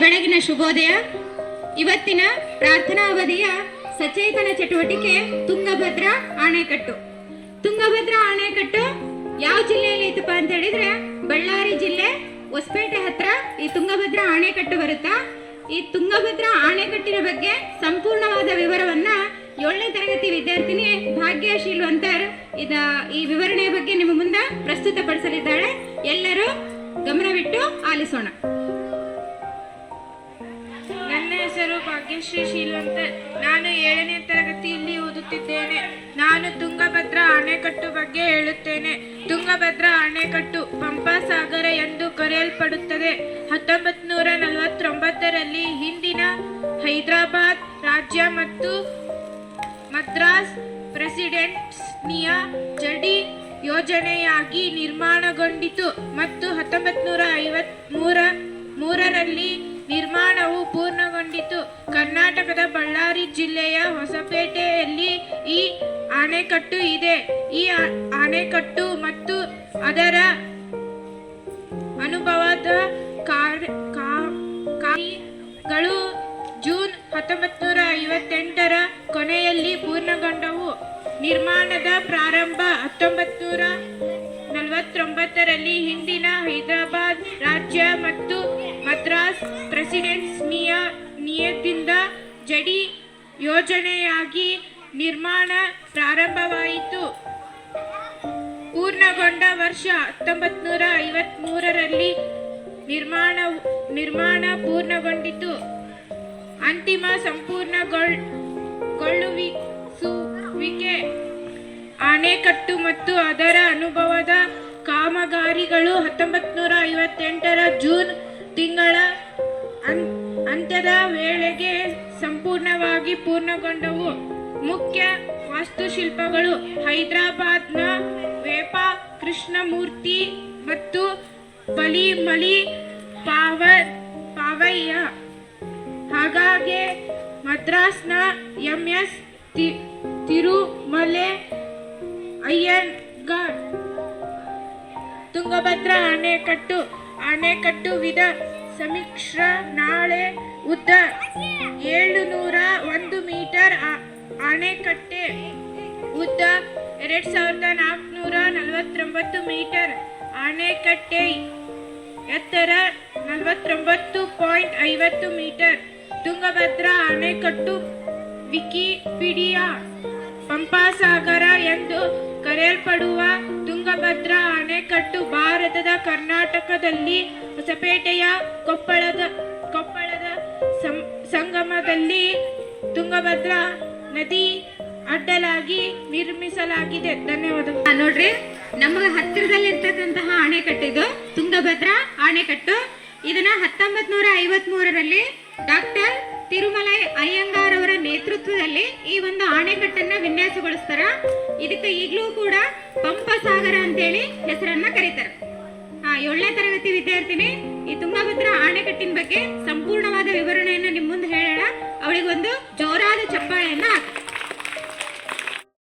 ಬೆಳಗಿನ ಶುಭೋದಯ. ಇವತ್ತಿನ ಪ್ರಾರ್ಥನಾ ಅವಧಿಯ ಸಚೇತನ ಚಟುವಟಿಕೆ ತುಂಗಭದ್ರಾ ಅಣೆಕಟ್ಟು ತುಂಗಭದ್ರಾ ಅಣೆಕಟ್ಟು ಯಾವ ಜಿಲ್ಲೆಯಲ್ಲಿ ಐತಪ್ಪ ಅಂತ ಹೇಳಿದ್ರೆ ಬಳ್ಳಾರಿ ಜಿಲ್ಲೆ, ಹೊಸಪೇಟೆ ಹತ್ರ ಈ ತುಂಗಭದ್ರಾ ಅಣೆಕಟ್ಟು ಬರುತ್ತಾ? ಈ ತುಂಗಭದ್ರಾ ಅಣೆಕಟ್ಟಿನ ಬಗ್ಗೆ ಸಂಪೂರ್ಣವಾದ ವಿವರವನ್ನ ಏಳನೇ ತರಗತಿ ವಿದ್ಯಾರ್ಥಿನಿ ಭಾಗ್ಯ ಶೀಲ್ವಂತರ್ ಇದ ಈ ವಿವರಣೆಯ ಬಗ್ಗೆ ನಿಮ್ಮ ಮುಂದೆ ಪ್ರಸ್ತುತಪಡಿಸಲಿದ್ದಾಳೆ. ಎಲ್ಲರೂ ಗಮನವಿಟ್ಟು ಆಲಿಸೋಣ. ಭಾಗ್ಯಶ್ರೀ ಶೀಲವಂತರ್ ನಾನು ಏಳನೇ ತರಗತಿಯಲ್ಲಿ ಓದುತ್ತಿದ್ದೇನೆ. ನಾನು ತುಂಗಭದ್ರಾ ಅಣೆಕಟ್ಟು ಬಗ್ಗೆ ಹೇಳುತ್ತೇನೆ. ತುಂಗಭದ್ರಾ ಅಣೆಕಟ್ಟು ಪಂಪಾ ಸಾಗರ ಎಂದು ಕರೆಯಲ್ಪಡುತ್ತದೆ. ಹತ್ತೊಂಬತ್ತು ನೂರ ನಲವತ್ತೊಂಬತ್ತರಲ್ಲಿ ಹಿಂದಿನ ಹೈದರಾಬಾದ್ ರಾಜ್ಯ ಮತ್ತು ಮದ್ರಾಸ್ ಪ್ರೆಸಿಡೆನ್ಸಿಯ ಜಡಿ ಯೋಜನೆಯಾಗಿ ನಿರ್ಮಾಣಗೊಂಡಿತು. ಮತ್ತು ಹತ್ತೊಂಬತ್ತು ನೂರ ಐವತ್ ಮೂರ ಮೂರರಲ್ಲಿ ನಿರ್ಮಾಣವು ಪೂರ್ಣಗೊಂಡಿತು ಕರ್ನಾಟಕದ ಬಳ್ಳಾರಿ ಜಿಲ್ಲೆಯ ಹೊಸಪೇಟೆಯಲ್ಲಿ ಈ ಅಣೆಕಟ್ಟು ಇದೆ. ಈ ಅಣೆಕಟ್ಟು ಮತ್ತು ಅದರ ಅನುಭವದ ಕಾರ್ಯಗಳು ಜೂನ್ ಹತ್ತೊಂಬತ್ತು ನೂರ ಐವತ್ತೆಂಟರ ಕೊನೆಯಲ್ಲಿ ಪೂರ್ಣಗೊಂಡವು. ನಿರ್ಮಾಣದ ಪ್ರಾರಂಭ ಹತ್ತೊಂಬತ್ತು ನೂರ ನಲವತ್ತೊಂಬತ್ತರಲ್ಲಿ ಹಿಂದಿನ ಯೋಜನೆಯಾಗಿ ನಿರ್ಮಾಣ ಪ್ರಾರಂಭವಾಯಿತು. ಪೂರ್ಣಗೊಂಡ ವರ್ಷ ಹತ್ತೊಂಬತ್ತು ನೂರ ನಿರ್ಮಾಣ ನಿರ್ಮಾಣ ಪೂರ್ಣಗೊಂಡಿತು. ಅಂತಿಮ ಸಂಪೂರ್ಣಗೊಳ್ಳುವಿಕೆ ಅಣೆಕಟ್ಟು ಮತ್ತು ಅದರ ಅನುಭವದ ಕಾಮಗಾರಿಗಳು ಹತ್ತೊಂಬತ್ತು ನೂರ ಐವತ್ತೆಂಟರ ಜೂನ್ ತಿಂಗಳ ಅಂತ್ಯದ ವೇಳೆಗೆ ಸಂಪೂರ್ಣವಾಗಿ ಪೂರ್ಣಗೊಂಡವು. ಮುಖ್ಯ ವಾಸ್ತುಶಿಲ್ಪಗಳು ಹೈದರಾಬಾದ್ನ ವೇಪ, ಕೃಷ್ಣಮೂರ್ತಿ ಮತ್ತು ಬಲಿಮಲಿ ಪಾವ, ಪಾವಯ್ಯ. ಹಾಗಾಗಿ ಮದ್ರಾಸ್ನ ಎಂ ಎಸ್ ತಿರುಮಲೆ ಅಯ್ಯಂಗಾರ್. ತುಂಗಭದ್ರಾ ಅಣೆಕಟ್ಟು ಅಣೆಕಟ್ಟು ವಿಧ ಸಮೀಕ್ಷ ನಾಳೆ ಉದ್ದ ಏಳುನೂರ ಒಂದು ಮೀಟರ್ ಅಣೆಕಟ್ಟೆ ಉದ್ದ ಎರಡ್ ಸಾವಿರದ ನಾಲ್ಕುನೂರ ನಲವತ್ತೊಂಬತ್ತು ಮೀಟರ್ ಅಣೆಕಟ್ಟೆ ಎತ್ತರ ನಲವತ್ತೊಂಬತ್ತು ಪಾಯಿಂಟ್ ಐವತ್ತು ಮೀಟರ್ ತುಂಗಭದ್ರಾ ಅಣೆಕಟ್ಟು ವಿಕಿಪೀಡಿಯಾ ಪಂಪಾಸಾಗರ ಎಂದು ಕರೆಯಲ್ಪಡುವ ತುಂಗಭದ್ರಾ ಅಣೆಕಟ್ಟು ಭಾರತದ ಕರ್ನಾಟಕದಲ್ಲಿ ಹೊಸಪೇಟೆಯ ತುಂಗಭದ್ರಾ ನದಿ ಅಡ್ಡಲಾಗಿ ನಿರ್ಮಿಸಲಾಗಿದೆ. ಧನ್ಯವಾದ. ನೋಡ್ರಿ, ನಮ್ಗೆ ಹತ್ತಿರದಲ್ಲಿರ್ತಕ್ಕಂತಹ ಅಣೆಕಟ್ಟಿದು ತುಂಗಭದ್ರಾ ಅಣೆಕಟ್ಟು ಇದನ್ನ ಹತ್ತೊಂಬತ್ ನೂರ ಐವತ್ ಮೂರರಲ್ಲಿ ಡಾಕ್ಟರ್ ತಿರುಮಲೈ ಅಯ್ಯಂಗಾರ್ ಅವರ ನೇತೃತ್ವದಲ್ಲಿ ಈ ಒಂದು ಅಣೆಕಟ್ಟನ್ನ ವಿನ್ಯಾಸಗೊಳಿಸ್ತಾರ. ಇದಕ್ಕೆ ಈಗಲೂ ಕೂಡ ಪಂಪ ಸಾಗರ ಅಂತೇಳಿ ಹೆಸರನ್ನ